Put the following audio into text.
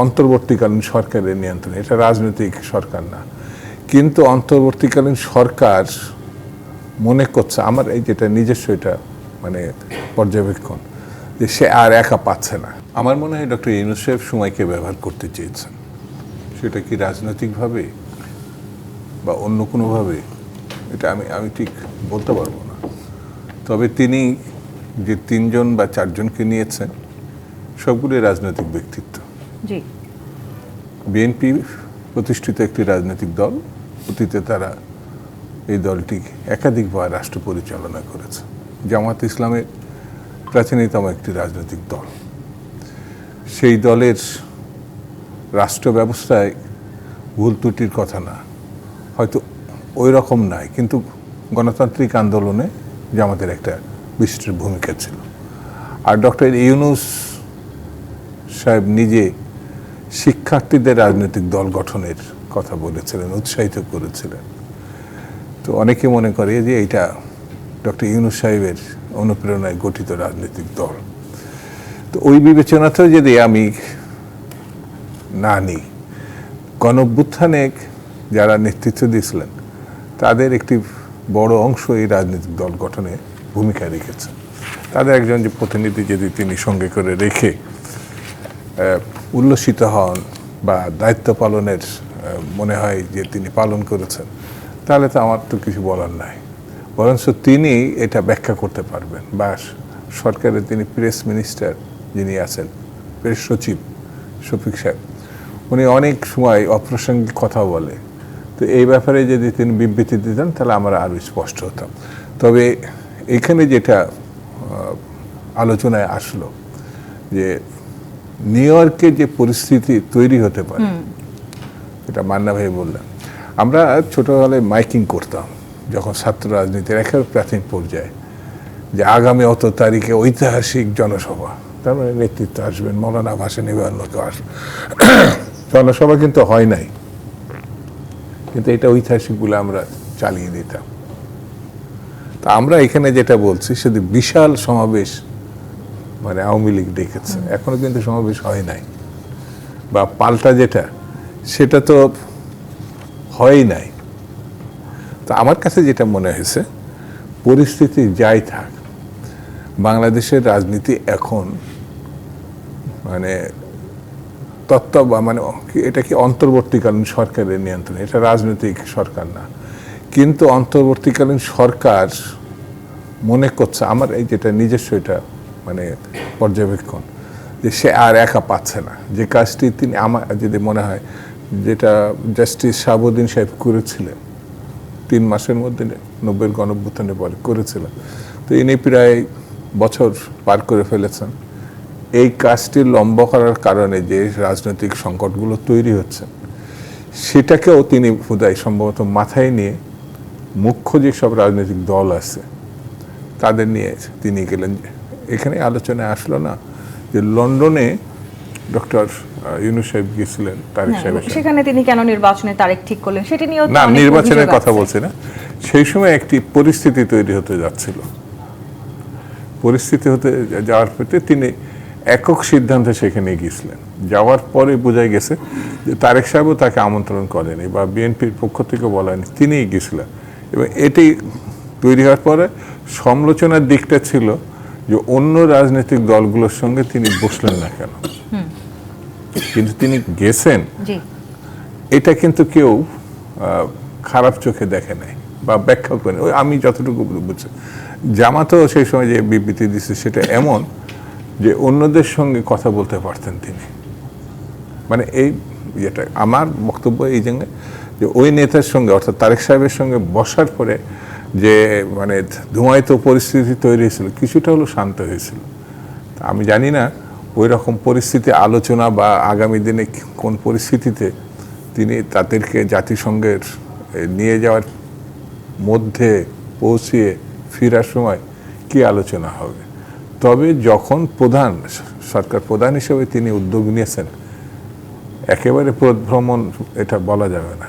অন্তর্বর্তীকালীন সরকারের নিয়ন্ত্রণ, এটা রাজনৈতিক সরকার না। কিন্তু অন্তর্বর্তীকালীন সরকার মনে করছে, আমার এই যেটা নিজস্ব এটা মানে পর্যবেক্ষণ, যে সে আর একা পাচ্ছে না। আমার মনে হয় ডক্টর ইউনুসেফ সময়কে ব্যবহার করতে চেয়েছেন। সেটা কি রাজনৈতিকভাবে বা অন্য কোনোভাবে? এটা আমি আমি ঠিক বলতে পারব না। তবে তিনি যে তিনজন বা চারজনকে নিয়েছেন সবগুলি রাজনৈতিক ব্যক্তিত্ব। জি। বিএনপি প্রতিষ্ঠিত একটি রাজনৈতিক দল। অতীতে তারা এই দলটি একাধিকবার রাষ্ট্র পরিচালনা করেছে। জামাত ইসলামের প্রাচীনতম একটি রাজনৈতিক দল। সেই দলের রাষ্ট্র ব্যবস্থায় ভুল ত্রুটির কথা না। হয়তো ওই রকম নাই কিন্তু গণতান্ত্রিক আন্দোলনে জামাতের একটা বিশিষ্ট ভূমিকা ছিল। আর ডক্টর ইউনুস সাহেব নিজে শিক্ষার্থীদের রাজনৈতিক দল গঠনের কথা বলেছিলেন, উৎসাহিত করেছিলেন। তো অনেকে মনে করে যে এইটা ডক্টর ইউনুস সাহেবের অনুপ্রেরণায় গঠিত রাজনৈতিক দল। তো ওই বিবেচনাতেও যদি আমি না নিই, গণভ্যুত্থানে যারা নেতৃত্ব দিয়েছিলেন, তাদের একটি বড় অংশ এই রাজনৈতিক দল গঠনে ভূমিকা রেখেছে। তাদের একজন যে প্রতিনিধি যদি তিনি সঙ্গে করে রেখে উল্লসিত হন বা দায়িত্ব পালনের মনে হয় যে তিনি পালন করেছেন, তাহলে তো আমার তো কিছু বলার নাই। বরঞ্চ তিনি এটা ব্যাখ্যা করতে পারবেন বা সরকারের তিনি প্রেস মিনিস্টার যিনি আছেন, প্রেস সচিব শফিক সাহেব, উনি অনেক সময় অপ্রাসঙ্গিক কথা বলে। তো এই ব্যাপারে যদি তিনি বিবৃতি দিতেন, তাহলে আমরা আরও স্পষ্ট হতাম। তবে এখানে যেটা আলোচনায় আসলো যে নিউ ইয়র্কে যে পরিস্থিতি তৈরি হতে পারে এটা মান্না ভাই বললাম আমরা ছোটবেলায় মাইকিং করতাম যখন ছাত্র রাজনীতির একেবারে প্রাথমিক পর্যায়ে যে আগামী অত তারিখে ঐতিহাসিক জনসভা। তার মানে নেতৃত্ব আসবেন মৌলানা ভাসানি বা অন্য কেউ আসবেন জনসভা কিন্তু হয় নাই। কিন্তু এটা ঐতিহাসিক বলে আমরা চালিয়ে দিতাম। তা আমরা এখানে যেটা বলছি শুধু বিশাল সমাবেশ মানে আওয়ামী লীগ ডেকেছে এখনও কিন্তু সমাবেশ হয় নাই। বা পাল্টা যেটা, সেটা তো হয় নাই। তো আমার কাছে যেটা মনে হয়েছে, পরিস্থিতি যাই থাক, বাংলাদেশের রাজনীতি এখন মানে তত্ত্ব বা মানে এটা কি অন্তর্বর্তীকালীন সরকারের নিয়ন্ত্রণ? এটা রাজনৈতিক সরকার না। কিন্তু অন্তর্বর্তীকালীন সরকার মনে করছে, আমার এই যেটা নিজস্ব এটা মানে পর্যবেক্ষণ যে সে আর একা পাচ্ছে না। যে কাজটি তিনি আমার যদি মনে হয় যেটা জাস্টিস শাহাবুদ্দিন সাহেব করেছিলেন, তিন মাসের মধ্যে নব্বের গণভ্যুত্থানের পরে করেছিলেন। তো ইনি প্রায় বছর পার করে ফেলেছেন। এই কাজটি লম্বা করার কারণে যে রাজনৈতিক সংকটগুলো তৈরি হচ্ছে, সেটাকেও তিনি বোধহয় সম্ভবত মাথায় নিয়ে মুখ্য যেসব রাজনৈতিক দল আছে, তাদের নিয়ে তিনি গেলেন এখানে আলোচনায় আসলো না যে লন্ডনে ডক্টর ইউনুস সাহেব গিয়েছিলেন তারেক হ্যাঁ, সাহেবের সাথে। সেখানে তিনি কেন নির্বাচনের তারিখ ঠিক করলেন সেটি নিয়েও না নির্বাচনের কথা বলছি না। সেই সময় একটি পরিস্থিতি তৈরি হতে যাচ্ছিল। পরিস্থিতি হতে যাওয়ার প্রতি তিনি একক সিদ্ধান্তে সেখানে গিয়েছিলেন। যাওয়ার পরে বোঝা গেছে যে তারেক সাহেবও তাকে আমন্ত্রণ করেনি বা বিএনপির পক্ষ থেকে বলেনি তিনিই গিয়েছিলেন। এবং এটি তৈরি হওয়ার পরে সমালোচনার দিকটা ছিল যে অন্য রাজনৈতিক দলগুলোর সঙ্গে তিনি বসলেন না কেন? কিন্তু তিনি গেছেন? এটা কিন্তু কেউ খারাপ চোখে দেখে নাই বা ব্যাখ্যা করে ওই আমি যতটুকু বুঝছি। জামাতও সেই সময় যে বিবৃতি দিচ্ছে সেটা এমন যে অন্যদের সঙ্গে কথা বলতে পারতেন তিনি। মানে এই ইয়েটা আমার বক্তব্য এই জায়গায় যে ওই নেতার সঙ্গে অর্থাৎ তারেক সাহেবের সঙ্গে বসার পরে যে মানে ধুমায়িত পরিস্থিতি তৈরি হয়েছিল, কিছুটা হলো শান্ত হয়েছিল। আমি জানি না ওই রকম পরিস্থিতি আলোচনা বা আগামী দিনে কোন পরিস্থিতিতে তিনি তাদেরকে জাতিসংঘের নিয়ে যাওয়ার মধ্যে পৌঁছিয়ে ফেরার সময় কি আলোচনা হবে? তবে যখন প্রধান, সরকার প্রধান হিসেবে তিনি উদ্যোগ নিয়েছেন, একেবারে ভ্রমণ এটা বলা যাবে না।